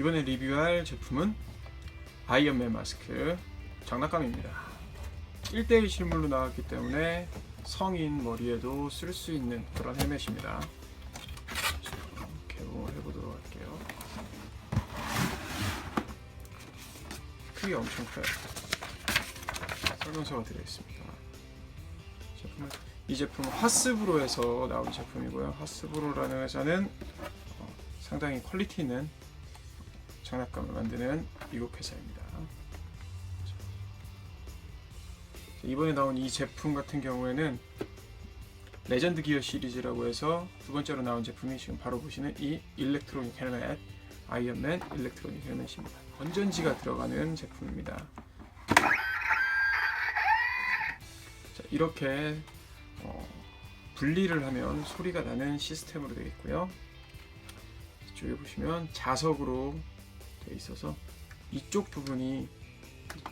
이번에 리뷰할 제품은 아이언맨 마스크 장난감입니다. 1대1 실물로 나왔기 때문에 성인 머리에도 쓸 수 있는 그런 헬멧입니다. 자, 개봉을 해보도록 할게요. 크기 엄청 커요. 설명서가 들어있습니다. 제품은 이 제품은 하스브로에서 나온 제품이고요. 하스브로라는 회사는 어, 상당히 퀄리티 있는 장난감을 만드는 미국 회사입니다. 자, 이번에 나온 이 제품 같은 경우에는 레전드 기어 시리즈라고 해서 두 번째로 나온 제품이 지금 바로 보시는 이 일렉트로닉 헬멧 아이언맨 일렉트로닉 헬멧입니다. 건전지가 들어가는 제품입니다. 자, 이렇게 어, 분리를 하면 소리가 나는 시스템으로 되어 있고요. 이쪽에 보시면 자석으로 되어 있어서 이쪽 부분이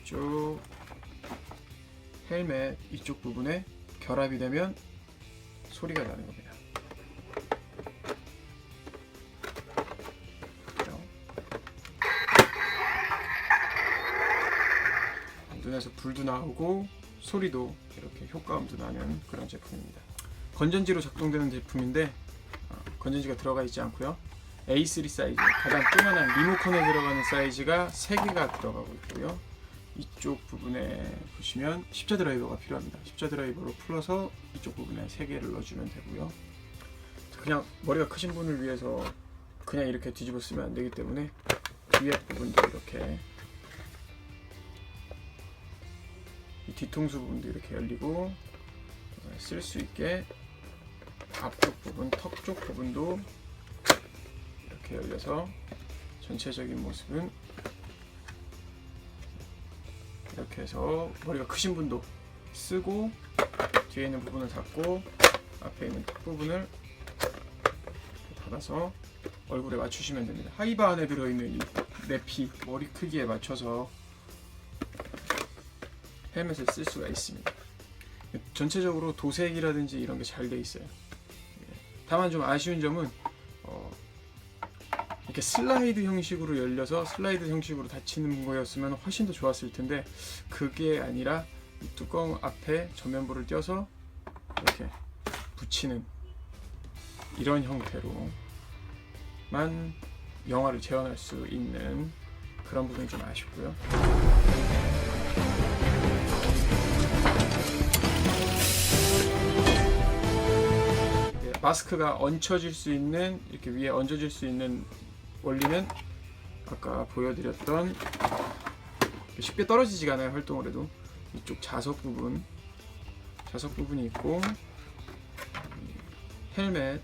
이쪽 헬멧 이쪽 부분에 결합이 되면 소리가 나는 겁니다. 눈에서 불도 나오고 소리도 이렇게 효과음도 나는 그런 제품입니다. 건전지로 작동되는 제품인데 어, 건전지가 들어가 있지 않고요. A3 사이즈 가장 조그만한 리모컨에 들어가는 사이즈가 3개가 들어가고 있고요. 이쪽 부분에 보시면 십자 드라이버가 필요합니다. 십자 드라이버로 풀어서 이쪽 부분에 3개를 넣어주면 되고요. 그냥 머리가 크신 분을 위해서 그냥 이렇게 뒤집어 쓰면 안 되기 때문에 위에 부분도 이렇게 이 뒤통수 부분도 이렇게 열리고 쓸 수 있게 앞쪽 부분, 턱 쪽 부분도 이렇게 열려서 전체적인 모습은 이렇게 해서 머리가 크신 분도 쓰고 뒤에 있는 부분을 닫고 앞에 있는 턱 부분을 닫아서 얼굴에 맞추시면 됩니다. 하이바 안에 들어있는 이 내피 머리 크기에 맞춰서 헬멧을 쓸 수가 있습니다. 전체적으로 도색이라든지 이런 게 잘 돼 있어요. 예. 다만 좀 아쉬운 점은 어, 이렇게 슬라이드 형식으로 열려서 슬라이드 형식으로 닫히는 거였으면 훨씬 더 좋았을 텐데 그게 아니라 이 뚜껑 앞에 전면부를 떼어서 이렇게 붙이는 이런 형태로만 영화를 재현할 수 있는 그런 부분이 좀 아쉽고요. 예, 마스크가 얹혀질 수 있는 이렇게 위에 얹어질 수 있는 원리는 아까 보여드렸던 쉽게 떨어지지가 않아요 활동을 해도 이쪽 자석 부분 자석 부분이 있고 이 헬멧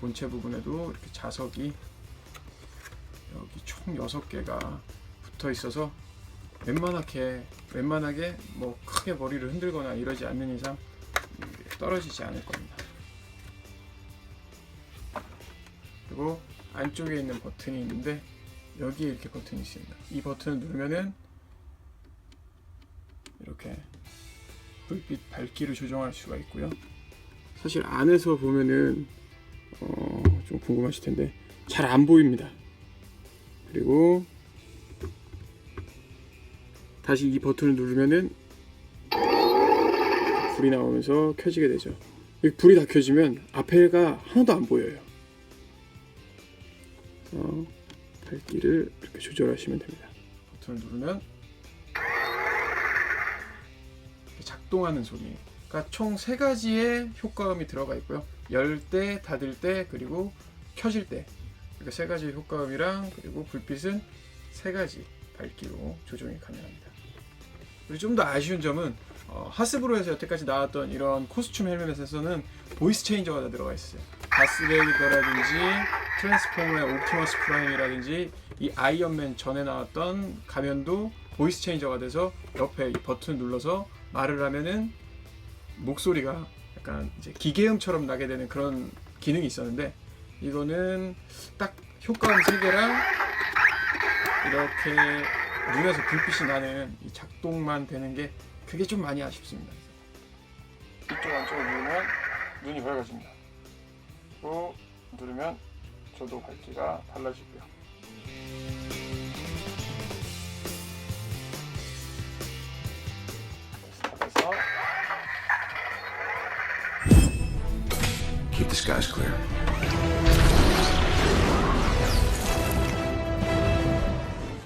본체 부분에도 이렇게 자석이 여기 총 6개가 붙어 있어서 웬만하게 웬만하게 뭐 크게 머리를 흔들거나 이러지 않는 이상 떨어지지 않을 겁니다. 그리고 안쪽에 있는 버튼이 있는데 여기에 이렇게 버튼이 있습니다. 이 버튼을 누르면은 이렇게 불빛 밝기를 조정할 수가 있고요. 사실 안에서 보면은 어, 좀 궁금하실 텐데 잘 안 보입니다. 그리고 다시 이 버튼을 누르면은 불이 나오면서 켜지게 되죠. 이 불이 다 켜지면 앞에가 하나도 안 보여요. 그래서 밝기를 이렇게 조절하시면 됩니다. 버튼을 누르면 작동하는 소리. 그러니까 총 세 가지의 효과음이 들어가 있고요. 열 때, 닫을 때, 그리고 켜질 때. 이렇게 세 가지 효과음이랑 그리고 불빛은 세 가지 밝기로 조정이 가능합니다. 그리고 좀 더 아쉬운 점은 어, 하스브로에서 여태까지 나왔던 이런 코스튬 헬멧에서는 보이스 체인저가 다 들어가 있어요. 다스베이더라든지 트랜스포머의 옵티머스 프라임이라든지 이 아이언맨 전에 나왔던 가면도 보이스 체인저가 돼서 옆에 이 버튼 눌러서 말을 하면은 목소리가 약간 이제 기계음처럼 나게 되는 그런 기능이 있었는데 이거는 딱 효과음 세 개랑 이렇게 눈에서 불빛이 나는 이 작동만 되는 게 그게 좀 많이 아쉽습니다. 이쪽 안쪽을 누르면 눈이 밝아집니다. 누르고 누르면 저도 밝기가 달라지고요. 스탑해서 Keep the skies clear.